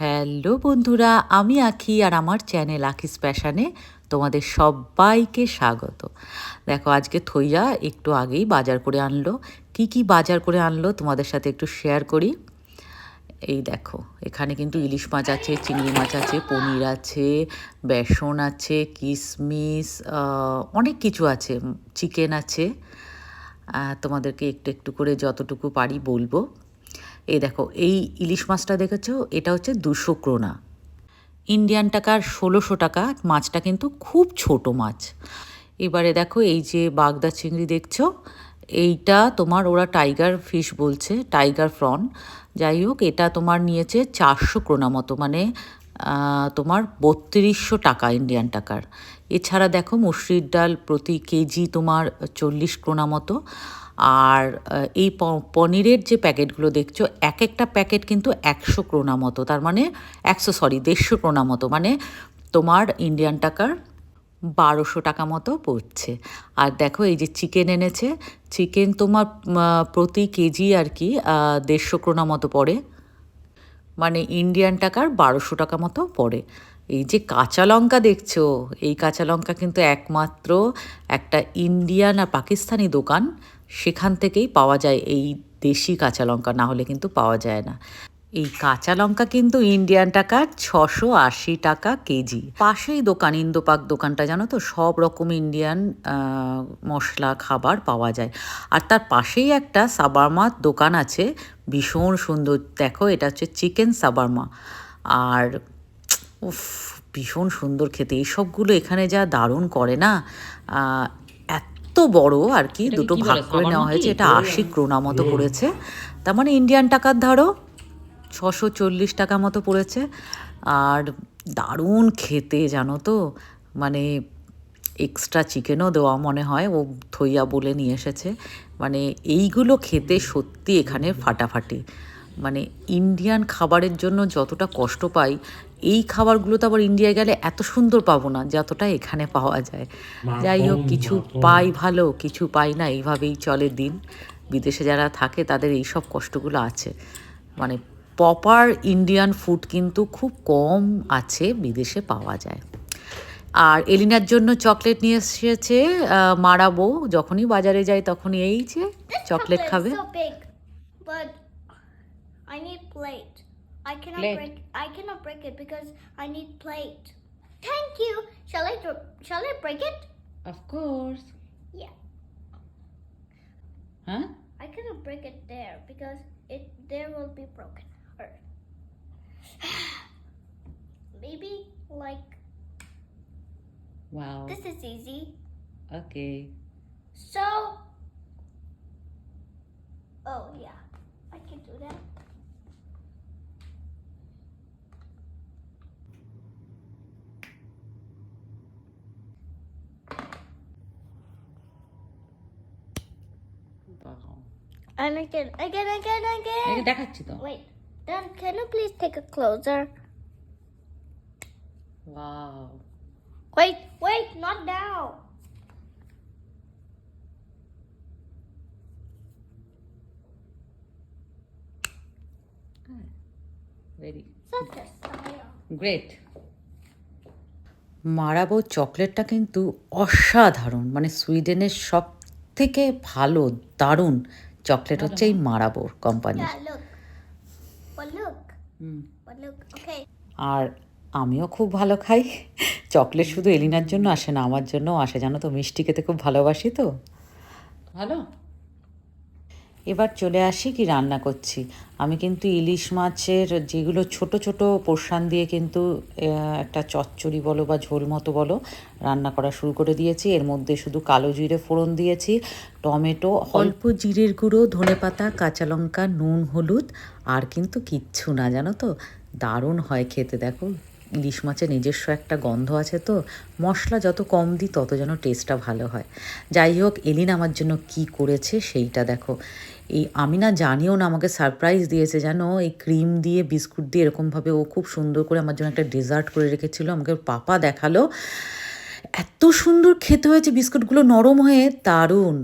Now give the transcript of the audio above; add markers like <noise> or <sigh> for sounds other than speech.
Hello বন্ধুরা, আমি আখি আর আমার চ্যানেল আখিস প্যাশানে তোমাদের সবাইকে স্বাগত। দেখো, আজকে থইয়া একটু আগেই বাজার করে আনলো। কি কি বাজার করে আনলো তোমাদের সাথে একটু শেয়ার করি। এই দেখো, এখানে কিন্তু ইলিশ মাছ আছে, চিংড়ি মাছ আছে, পনির আছে, বেসন আছে কিশমিশ অনেক কিছু আছে চিকেন আছে। তোমাদেরকে একটু একটু করে যতটুকু পারি বলব। এই দেখো, এই ইলিশ মাছটা দেখেছ? এটা হচ্ছে দুশো ক্রোনা। ইন্ডিয়ান টাকার ষোলোশো টাকা, মাছটা কিন্তু খুব ছোট মাছ। এবারে দেখো, এই যে বাগদা চিংড়ি দেখছ, এইটা তোমার ওরা টাইগার ফিশ বলছে, টাইগার ফ্রন। যাই হোক, এটা তোমার নিয়েছে চারশো ক্রোনা মতো মানে তোমার বত্রিশশো টাকা ইন্ডিয়ান টাকার। এছাড়া দেখো, মুসরির ডাল প্রতি কেজি তোমার চল্লিশ ক্রোনা মতো। আর এই পনিরের যে প্যাকেটগুলো দেখছ এক একটা প্যাকেট কিন্তু একশো ক্রোনা মতো, তার মানে একশো, সরি, দেড়শো ক্রোনা মতো মানে তোমার ইন্ডিয়ান টাকার বারোশো টাকা মতো পড়ছে। আর দেখো, এই যে চিকেন এনেছে, চিকেন তোমার প্রতি কেজি আর কি দেড়শো ক্রোনা মতো পড়ে মানে ইন্ডিয়ান টাকার বারোশো টাকা মতো পড়ে। এই যে কাঁচা লঙ্কা দেখছ, এই কাঁচা লঙ্কা কিন্তু একমাত্র একটা ইন্ডিয়ান আর পাকিস্তানি দোকান, সেখান থেকেই পাওয়া যায় এই দেশি কাঁচা লঙ্কা, না হলে কিন্তু পাওয়া যায় না। এই কাঁচা লঙ্কা কিন্তু ইন্ডিয়ান টাকা ছশো আশি টাকা কেজি। পাশেই দোকান, ইন্দোপাক দোকানটা, জানো তো? সব রকম ইন্ডিয়ান মশলা, খাবার পাওয়া যায়। আর তার পাশেই একটা সাবারমার দোকান আছে, ভীষণ সুন্দর। দেখো, এটা হচ্ছে চিকেন সাবারমা। আর উফ ভীষণ সুন্দর খেতে। এইসবগুলো এখানে যা দারুণ করে না এত বড় আর কি দুটো ভাগ করে নেওয়া হয়েছে। এটা আশি ক্রোনা মতো পড়েছে। তার মানে ইন্ডিয়ান টাকার ধরো ছশো চল্লিশ টাকা মতো পড়েছে। আর দারুণ খেতে জানো তো? মানে এক্সট্রা চিকেনও দেওয়া মনে হয় ও থইয়া বলে নিয়ে এসেছে। মানে এইগুলো খেতে সত্যি এখানে ফাটাফাটি। মানে ইন্ডিয়ান খাবারের জন্য যতটা কষ্ট পাই এই খাবারগুলো তো আবার ইন্ডিয়ায় গেলে এত সুন্দর পাবো না যতটা এখানে পাওয়া যায়। যাই হোক কিছু পাই ভালো কিছু পাই না এইভাবেই চলে দিন। বিদেশে যারা থাকে তাদের এই সব কষ্টগুলো আছে। মানে প্রপার ইন্ডিয়ান ফুড কিন্তু খুব কম আছে বিদেশে পাওয়া যায়। আর এলিনার জন্য চকলেট নিয়ে এসেছে মারাবো যখনই বাজারে যায় তখনই এই যে চকলেট খাবে। I need plate. I cannot Plate. break. I cannot break it because I need plate. Thank you. Shall I? Shall I break it? Of course. Yeah. Huh? I cannot break it there because it there will be broken. Or <sighs> maybe like Wow. this is easy. Okay. So. Oh yeah, I can do that. And again, again, again, again. দেখাচ্ছি তো Wait, then can you please take a closer? Wow. Wait, wait, not now. Very Such great. মারাবো চকলেটটা কিন্তু অসাধারণ মানে সুইডেনের সব থেকে ভালো দারুণ চকলেট হচ্ছে এই মারাবোর কোম্পানির But look. Okay. আর আমিও খুব ভালো খাই। চকলেট শুধু এলিনার জন্য আসে না আমার জন্য আসে। জানো তো মিষ্টি খেতে খুব ভালোবাসি তো। ভালো? এবার চলে আসি কি রান্না করছি। আমি কিন্তু ইলিশ মাছের যেগুলো ছোট ছোট পোর্শান দিয়ে কিন্তু একটা চচ্চড়ি বলো বা ঝোল মতো বলো, রান্না করা শুরু করে দিয়েছি। এর মধ্যে শুধু কালো জিরে ফোড়ন দিয়েছি, টমেটো অল্প জিরের গুঁড়ো ধনেপাতা কাঁচা লঙ্কা, নুন, হলুদ, আর কিন্তু কিচ্ছু না, জানো তো? দারুণ হয় খেতে, দেখো। ইলিশ মাছের নিজস্ব একটা গন্ধ আছে তো। মশলা যত কম দিই, তত যেন টেস্টটা ভালো হয়। যাই হোক, এলিন আমার জন্য কি করেছে সেইটা দেখো। এই আমি না জানিও না, আমাকে সারপ্রাইজ দিয়েছে, জানো? এই ক্রিম দিয়ে বিস্কুট দিয়ে এরকমভাবে ও খুব সুন্দর করে আমার জন্য একটা ডেজার্ট করে রেখেছিল। আমাকে পাপা দেখাল। এত সুন্দর খেতে হয়েছে বিস্কুটগুলো নরম হয়ে, দারুণ।